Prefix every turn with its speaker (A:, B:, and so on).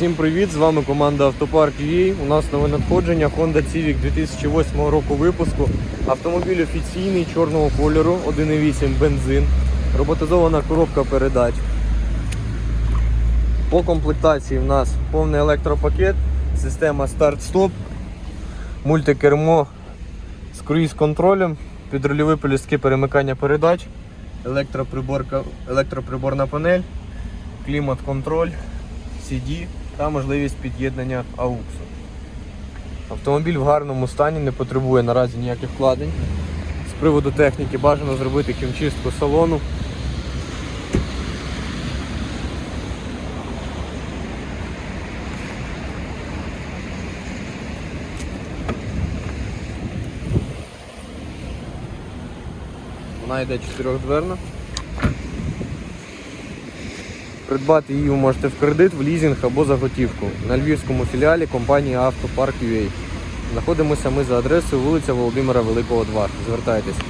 A: Всім привіт! З вами команда Автопарк UA. У нас нове надходження Honda Civic 2008 року випуску. Автомобіль офіційний чорного кольору, 1,8 бензин, роботизована коробка передач. По комплектації в нас повний електропакет, система старт-стоп, мультикермо з круїз-контролем, підрульові полістки перемикання передач, електроприборка, електроприборна панель, клімат-контроль. CD та можливість під'єднання AUX. Автомобіль в гарному стані, не потребує наразі ніяких вкладень. З приводу техніки бажано зробити хімчистку салону. Вона йде чотирьохдверна. Придбати її ви можете в кредит, в лізинг або за готівку на львівському філіалі компанії Автопарк UA. Знаходимося ми за адресою вулиця Володимира Великого 2. Звертайтесь.